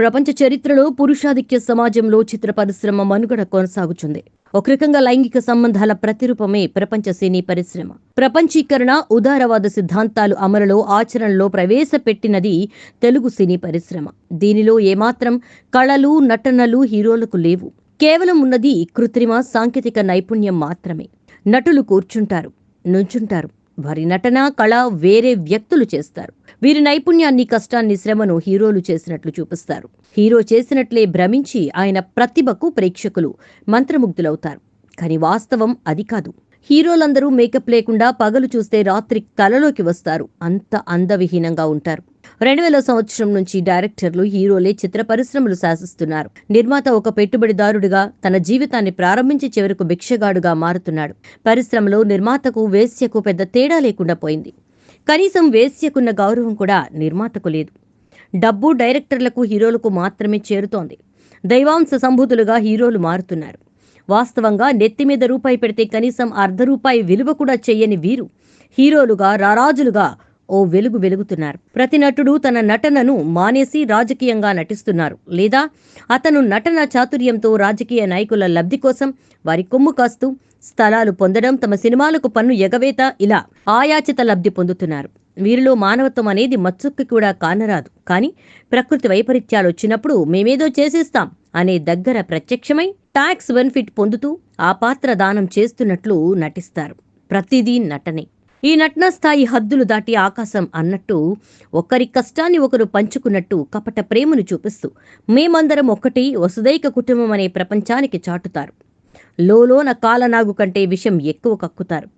ప్రపంచ చరిత్రలో పురుషాధిక్య సమాజంలో చిత్ర పరిశ్రమ మనుగడ కొనసాగుతుంది ఒక రకంగా లైంగిక సంబంధాల ప్రతిరూపమే ప్రపంచ సినీ పరిశ్రమ. ప్రపంచీకరణ ఉదారవాద సిద్ధాంతాలు అమలులో ఆచరణలో ప్రవేశపెట్టినది తెలుగు సినీ పరిశ్రమ. దీనిలో ఏమాత్రం కళలు నటనలు హీరోలకు లేవు. కేవలం ఉన్నది కృత్రిమ సాంకేతిక నైపుణ్యం మాత్రమే. నటులు కూర్చుంటారు నుంచుంటారు. వారి నటన కళ వేరే వ్యక్తులు చేస్తారు. వీరి నైపుణ్యాన్ని కష్టాన్ని శ్రమను హీరోలు చేసినట్లు చూపిస్తారు. హీరో చేసినట్లే భ్రమించి ఆయన ప్రతిభకు ప్రేక్షకులు మంత్రముగ్ధులవుతారు. కానీ వాస్తవం అది కాదు. హీరోలందరూ మేకప్ లేకుండా పగలు చూస్తే రాత్రి కలలోకి వస్తారు. అంత అందవిహీనంగా ఉంటారు. రెండు వేల సంవత్సరం నుంచి డైరెక్టర్లు హీరోలే చిత్ర పరిశ్రమలు శాసిస్తున్నారు. నిర్మాత ఒక పెట్టుబడిదారుడిగా తన జీవితాన్ని ప్రారంభించి చివరకు భిక్షగాడుగా మారుతున్నాడు. పరిశ్రమలో నిర్మాతకు వేశ్యకు పెద్ద తేడా లేకుండా పోయింది. కనీసం వేశ్యకున్న గౌరవం కూడా నిర్మాతకు లేదు. డబ్బు డైరెక్టర్లకు హీరోలకు మాత్రమే చేరుతోంది. దైవాంశ సంభూతులుగా హీరోలు మారుతున్నారు. వాస్తవంగా నెత్తి మీద రూపాయి పెడితే కనీసం అర్ధ రూపాయి విలువ కూడా చెయ్యని వీరు హీరోలుగా రారాజులుగా ఓ వెలుగు వెలుగుతున్నారు. ప్రతి నటుడు తన నటనను మానేసి రాజకీయంగా నటిస్తున్నారు. లేదా అతను నటన చాతుర్యంతో రాజకీయ నాయకుల లబ్ధి కోసం వారి కొమ్ము కాస్తూ స్థలాలు పొందడం తమ సినిమాలకు పన్ను ఎగవేత ఇలా ఆయాచిత లబ్ధి పొందుతున్నారు. వీరిలో మానవత్వం అనేది మచ్చుక్కి కూడా కానరాదు. కానీ ప్రకృతి వైపరీత్యాలు వచ్చినప్పుడు మేమేదో చేసేస్తాం అనే దగ్గర ప్రత్యక్షమై టాక్స్ బెనిఫిట్ పొందుతూ ఆ పాత్ర దానం చేస్తున్నట్లు నటిస్తారు. ప్రతిదీ నటనే. ఈ నటన స్థాయి హద్దులు దాటి ఆకాశం అన్నట్టు ఒకరి కష్టాన్ని ఒకరు పంచుకున్నట్టు కపట ప్రేమను చూపిస్తూ మేమందరం ఒక్కటి వసుదైక కుటుంబం అనే ప్రపంచానికి చాటుతారు. లోలోన కాలనాగు కంటే విషం ఎక్కువ కక్కుతారు.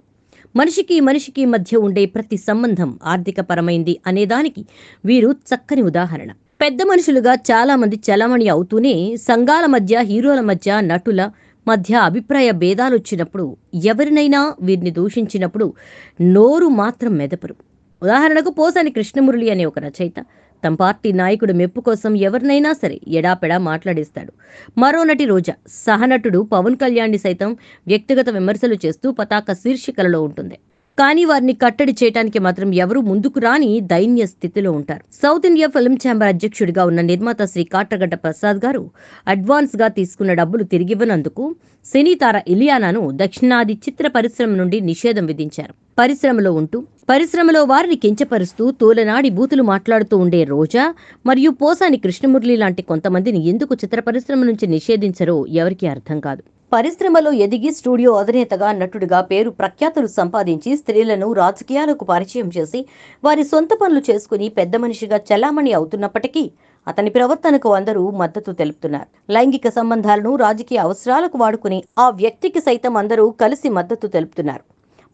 మనిషికి మనిషికి మధ్య ఉండే ప్రతి సంబంధం ఆర్థికపరమైంది అనేదానికి వీరు చక్కని ఉదాహరణ. పెద్ద మనుషులుగా చాలా మంది చలామణి అవుతూనే సంఘాల మధ్య హీరోల మధ్య నటుల మధ్య అభిప్రాయ భేదాలు వచ్చినప్పుడు ఎవరినైనా వీరిని దూషించినప్పుడు నోరు మాత్రం మెదపరు. ఉదాహరణకు పోసాని కృష్ణమురళి అనే ఒక రచయిత. తమ పార్టీ నాయకుడు మెప్పు కోసం ఎవరినైనా సరే ఎడాపెడా మాట్లాడేస్తాడు. మరో నటి రోజా సహనటుడు పవన్ కళ్యాణ్ని సైతం వ్యక్తిగత విమర్శలు చేస్తూ పతాక శీర్షికలలో ఉంటుంది. కానీ వారిని కట్టడి చేయడానికి మాత్రం ఎవరూ ముందుకు రాని దైన్య స్థితిలో ఉంటారు. సౌత్ ఇండియా ఫిల్మ్ ఛాంబర్ అధ్యక్షుడిగా ఉన్న నిర్మాత శ్రీ కాట్రగడ్డ ప్రసాద్ గారు అడ్వాన్స్గా తీసుకున్న డబ్బులు తిరిగివ్వనందుకు సినీ తార ఇలియానాను దక్షిణాది చిత్ర పరిశ్రమ నుండి నిషేధం విధించారు. పరిశ్రమలో ఉంటూ పరిశ్రమలో వారిని కించపరుస్తూ తోలనాడి బూతులు మాట్లాడుతూ ఉండే రోజా మరియు పోసాని కృష్ణమురళి లాంటి కొంతమందిని ఎందుకు చిత్ర పరిశ్రమ నుంచి నిషేధించరో ఎవరికీ అర్థం కాదు. పరిశ్రమలో ఎదిగి స్టూడియో అధినేతగా నటుడిగా పేరు ప్రఖ్యాతులు సంపాదించి స్త్రీలను రాజకీయాలకు పరిచయం చేసి వారి సొంత పనులు చేసుకుని పెద్ద మనిషిగా చలామణి అవుతున్నప్పటికీ అతని ప్రవర్తనకు అందరూ మద్దతు తెలుపుతున్నారు. లైంగిక సంబంధాలను రాజకీయ అవసరాలకు వాడుకుని ఆ వ్యక్తికి సైతం అందరూ కలిసి మద్దతు తెలుపుతున్నారు.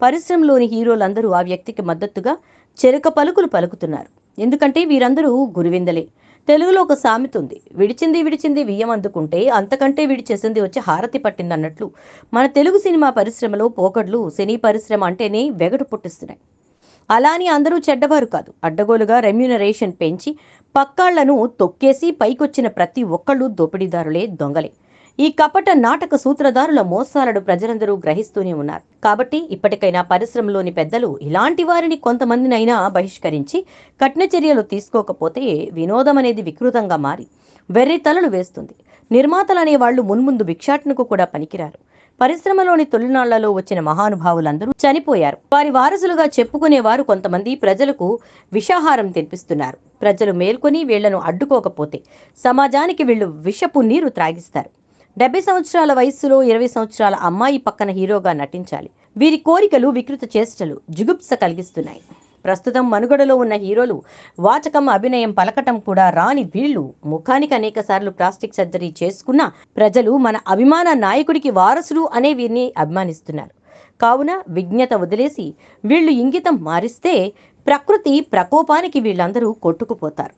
పరిశ్రమలోని హీరోలందరూ ఆ వ్యక్తికి మద్దతుగా చెరుక పలుకులు పలుకుతున్నారు. ఎందుకంటే వీరందరూ గురువిందలే. తెలుగులో ఒక సామెత ఉంది. విడిచింది విడిచింది వియ్యం అందుకుంటే అంతకంటే విడిచేసింది వచ్చి హారతి పట్టింది అన్నట్లు మన తెలుగు సినిమా పరిశ్రమలో పోకడ్లు సినీ పరిశ్రమ అంటేనే వెగటు పుట్టిస్తున్నాయి. అలా అని అందరూ చెడ్డవారు కాదు. అడ్డగోలుగా రెమ్యూనరేషన్ పెంచి పక్కాళ్ళను తొక్కేసి పైకొచ్చిన ప్రతి ఒక్కళ్ళు దోపిడీదారులే దొంగలే. ఈ కపట నాటక సూత్రధారుల మోసాలను ప్రజలందరూ గ్రహిస్తూనే ఉన్నారు. కాబట్టి ఇప్పటికైనా పరిశ్రమలోని పెద్దలు ఇలాంటి వారిని కొంతమందినైనా బహిష్కరించి కఠిన చర్యలు తీసుకోకపోతే వినోదం అనేది వికృతంగా మారి వెర్రి తలలు వేస్తుంది. నిర్మాతలు అనే వాళ్ళు మున్ముందు భిక్షాటనకు కూడా పనికిరారు. పరిశ్రమలోని తొలినాళ్ళలో వచ్చిన మహానుభావులందరూ చనిపోయారు. వారి వారసులుగా చెప్పుకునేవారు కొంతమంది ప్రజలకు విషాహారం తెప్పిస్తున్నారు. ప్రజలు మేల్కొని వీళ్ళను అడ్డుకోకపోతే సమాజానికి వీళ్ళు విషపు నీరు త్రాగిస్తారు. డెబ్బై సంవత్సరాల వయస్సులో ఇరవై సంవత్సరాల అమ్మాయి పక్కన హీరోగా నటించాలి. వీరి కోరికలు వికృత చేష్టలు జుగుప్స కలిగిస్తున్నాయి. ప్రస్తుతం మనుగడలో ఉన్న హీరోలు వాచకం అభినయం పలకటం కూడా రాని వీళ్ళు ముఖానికి అనేక సార్లు ప్లాస్టిక్ సర్జరీ చేసుకున్న ప్రజలు మన అభిమాన నాయకుడికి వారసులు అనే వీరిని అభిమానిస్తున్నారు. కావున విజ్ఞత వదిలేసి వీళ్ళు ఇంగితం మారిస్తే ప్రకృతి ప్రకోపానికి వీళ్ళందరూ కొట్టుకుపోతారు.